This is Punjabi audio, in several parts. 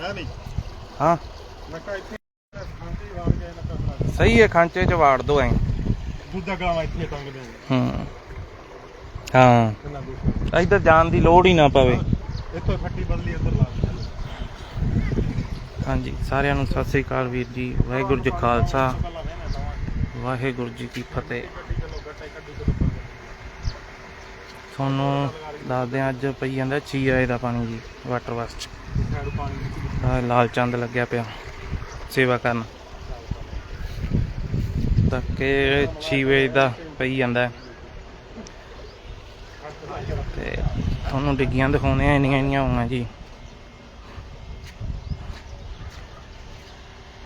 ਹੈ ਨਹੀਂ। ਹਾਂ। ਮੈਂ ਕਿਹਾ ਇੱਥੇ ਖਾਂਦੀ ਵਾਲ ਕੇ ਨਾ ਕਰਨਾ ਸਹੀ ਹੈ ਖਾਂਚੇ ਚ ਵਾੜ ਦੋ ਐ। ਦੂਜਾ ਗਾਵਾਂ ਇੱਥੇ ਟੰਗ ਦੇ ਹੂੰ। ਹਾਂ। ਕਿੰਨਾ ਇੱਧਰ ਜਾਣ ਦੀ ਲੋੜ ਹੀ ਨਾ ਪਵੇ। ਇੱਥੋਂ ਫੱਟੀ ਬਦਲੀ ਇੱਧਰ ਲਾ ਦੇ ਹਾਂਜੀ ਸਾਰਿਆਂ ਨੂੰ ਸਤਿ ਸ੍ਰੀ ਅਕਾਲ ਵੀਰ ਜੀ। ਵਾਹਿਗੁਰੂ ਜੀ ਖਾਲਸਾ। ਪਹਿਲਾਂ ਵਾਹਿਗੁਰੂ ਜੀ ਕੀ ਫਤਿਹ। ਗੱਡੀ ਚਲੋ ਗੱਟੇ ਕੱਢੀ ਚਲੋ ਤੁਹਾਨੂੰ ਦੱਸਦੇ ਹਾਂ ਅੱਜ ਪਈ ਜਾਂਦਾ ਚੀਆਏ ਦਾ ਪਾਣੀ ਜੀ water waste side Lal Chand ਲੱਗਿਆ ਪਿਆ। ਸੇਵਾ ਕਰਨ। ਤੱਕ 6 ਵਜੇ ਦਾ ਪਈ ਜਾਂਦਾ। ਤੇ ਤੁਹਾਨੂੰ ਡਿੱਗੀਆਂ ਦਿਖਾਉਂਦੇ ਆ, ਇੰਨੀਆਂ ਇੰਨੀਆਂ ਹੋਣਾ ਜੀ।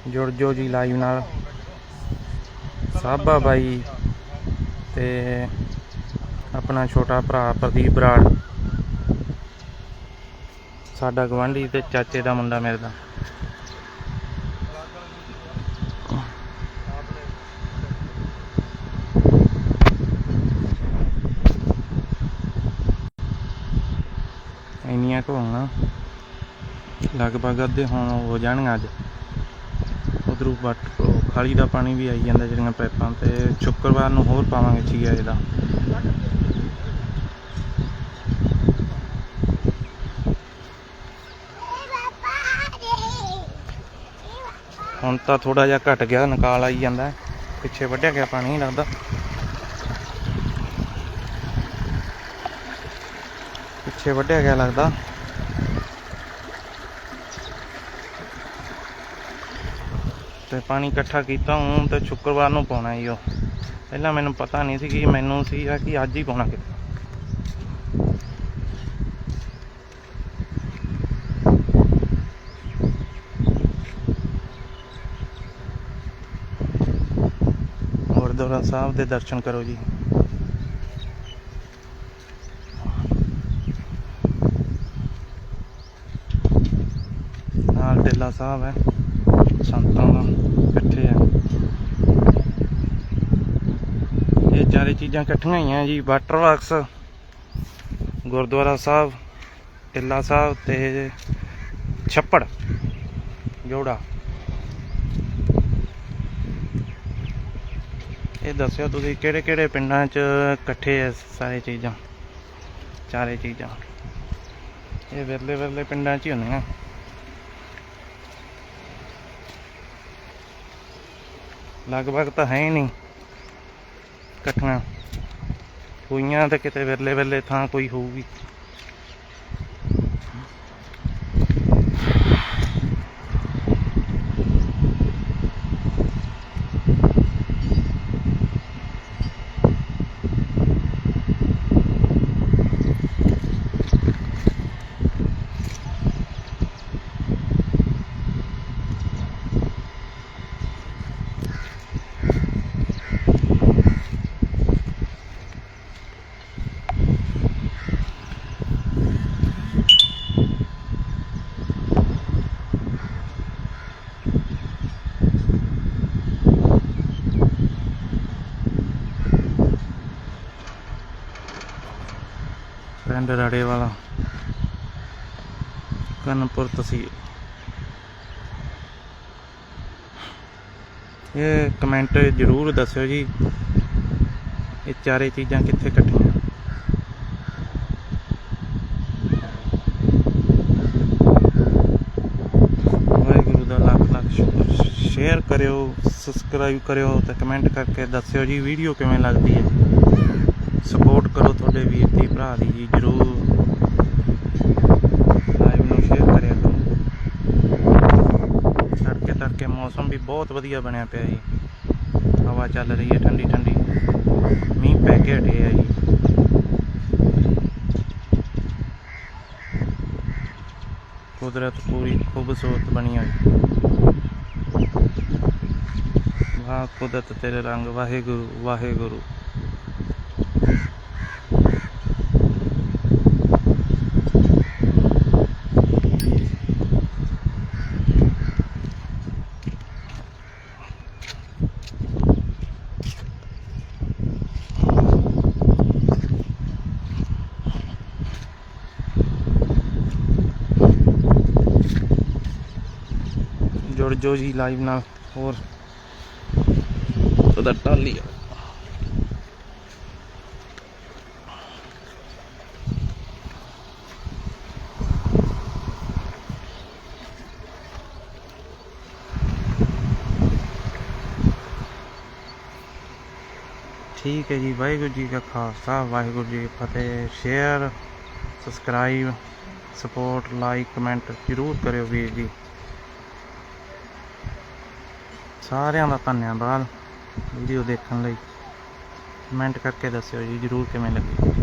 ਜੁੜ ਜੋ ਜੀ ਲਾਈਵ ਨਾਲ। ਸਾਬਾ ਬਾਈ ਤੇ ਆਪਣਾ ਛੋਟਾ ਭਰਾ ਪ੍ਰਦੀਪ ਬਰਾੜ ਸਾਡਾ ਗਵਾਂਢੀ ਤੇ ਚਾਚੇ ਦਾ ਮੁੰਡਾ ਮੇਰੇ ਦਾ। ਇੰਨੀਆਂ ਕੁ ਹੋਣਾ। ਲਗਭਗ ਅੱਧੇ ਹੁਣ ਹੋ ਜਾਣਗੀਆਂ ਅੱਜ। ਉਧਰੋਂ ਬੱਟ ਖਾਲੀ ਦਾ ਪਾਣੀ ਵੀ ਆਈ ਜਾਂਦਾ ਜਿਹੜੀਆਂ ਪਾਈਪਾਂ ਤੇ। ਸ਼ੁੱਕਰਵਾਰ ਨੂੰ ਹੋਰ ਪਾਵਾਂਗੇ ਚੀਆ ਇਹਦਾ। ਹੁਣ ਤਾਂ ਥੋੜਾ ਜਿਹਾ ਘਟ ਗਿਆ, ਨਿਕਾਲ ਆਈ ਜਾਂਦਾ ਪਿੱਛੇ ਵੱਢਿਆ ਗਿਆ ਪਾਣੀ ਲੱਗਦਾ। ਪਿੱਛੇ ਵੱਢਿਆ ਗਿਆ ਲੱਗਦਾ। ਤੇ ਪਾਣੀ ਇਕੱਠਾ ਕੀਤਾ, ਹੁਣ ਤੇ ਸ਼ੁੱਕਰਵਾਰ ਨੂੰ ਪਾਉਣਾ ਈ ਉਹ। ਪਹਿਲਾਂ ਮੈਨੂੰ ਪਤਾ ਨਹੀਂ ਸੀ ਕਿ ਮੈਨੂੰ ਸੀ ਕਿ ਅੱਜ ਹੀ ਪਾਉਣਾ ਕਿਤੇ। ਗੁਰਦੁਆਰਾ ਸਾਹਿਬ ਦੇ ਦਰਸ਼ਨ ਕਰੋ ਜੀ। ਨਾਲ ਟੇਲਾ ਸਾਹਿਬ ਹੈ, ਸੰਤਾਂ ਦਾ ਇਕੱਠੇ ਆ। ਇਹ ਚਾਰੇ ਚੀਜ਼ਾਂ ਇਕੱਠੀਆਂ ਹੀ ਆ ਜੀ, ਵਾਟਰ ਵਰਕਸ, ਗੁਰਦੁਆਰਾ ਸਾਹਿਬ, ਟਿੱਲਾ ਸਾਹਿਬ ਤੇ ਛੱਪੜ, ਜੋੜਾ। ਇਹ ਦੱਸਿਓ ਤੁਸੀਂ ਕਿਹੜੇ ਕਿਹੜੇ ਪਿੰਡਾਂ 'ਚ ਇਕੱਠੇ ਐ ਸਾਰੇ ਚੀਜ਼ਾਂ? ਚਾਰੇ ਚੀਜ਼ਾਂ। ਇਹ ਵਿਰਲੇ ਵਿਰਲੇ ਪਿੰਡਾਂ 'ਚ ਹੀ ਹੁੰਦੀਆਂ। ਲਗਭਗ ਤਾਂ ਹੈ ਹੀ ਨਹੀਂ ਇਕੱਠੀਆਂ ਹੋਈਆਂ ਤਾਂ ਕਿਤੇ ਵਿਰਲੇ ਵਿਰਲੇ ਥਾਂ ਕੋਈ ਹੋਊਗੀ। ਪਿੰਡ ਰਾੜੇ ਵਾਲਾ। ਕਨਪੁਰ ਤਹਿਸੀਲ। ਇਹ ਕਮੈਂਟ ਜ਼ਰੂਰ ਦੱਸਿਓ ਜੀ, ਇਹ ਚਾਰੇ ਚੀਜ਼ਾਂ ਕਿੱਥੇ ਇਕੱਠੀਆਂ। ਵਾਹਿਗੁਰੂ ਦਾ ਲੱਖ ਲੱਖ ਸ਼ੁਕਰ। ਸ਼ੇਅਰ ਕਰਿਓ ਸਬਸਕ੍ਰਾਈਬ ਕਰਿਓ ਤੇ ਕਮੈਂਟ ਕਰਕੇ ਦੱਸਿਓ ਜੀ ਵੀਡੀਓ ਕਿਵੇਂ ਲੱਗਦੀ ਹੈ। ਸਪੋਰਟ ਕਰੋ ਤੁਹਾਡੇ ਵੀਰ ਦੀ, ਭਰਾ ਦੀ ਜੀ, ਜਰੂਰ। ਲਾਈਵ ਨੂੰ ਸ਼ੇਅਰ ਕਰਿਆ ਕਰੋ। ਤੜਕੇ ਤੜਕੇ ਮੌਸਮ ਵੀ ਬਹੁਤ ਵਧੀਆ ਬਣਿਆ ਪਿਆ ਜੀ। ਹਵਾ ਚੱਲ ਰਹੀ ਹੈ, ਠੰਡੀ ਠੰਡੀ। ਮੀਂਹ ਪੈ ਕੇ ਹਟੇ ਆ ਜੀ। ਕੁਦਰਤ ਪੂਰੀ ਖੂਬਸੂਰਤ ਬਣੀ ਹੋਈ। ਵਾਹ, ਕੁਦਰਤ ਤੇਰੇ ਰੰਗ, ਵਾਹਿਗੁਰੂ ਵਾਹਿਗੁਰੂ। ਜੁੜ ਜਾਓ ਜੀ ਲਾਈਵ ਨਾਲ ਹੋਰ। ਉਹਦਾ ਟਾਲੀ ਆ। ਠੀਕ ਹੈ ਜੀ ਵਾਹਿਗੁਰੂ ਜੀ ਕਾ ਖਾਲਸਾ ਵਾਹਿਗੁਰੂ ਜੀ ਕੀ ਫਤਿਹ। Share subscribe support like comment ਜ਼ਰੂਰ ਕਰਿਓ ਵੀਰ ਜੀ। ਸਾਰਿਆਂ ਦਾ ਧੰਨਵਾਦ ਵੀਡੀਓ ਦੇਖਣ ਲਈ ਕਮੈਂਟ ਕਰਕੇ ਦੱਸਿਓ ਜੀ ਜ਼ਰੂਰ ਕਿਵੇਂ ਲੱਗੀ।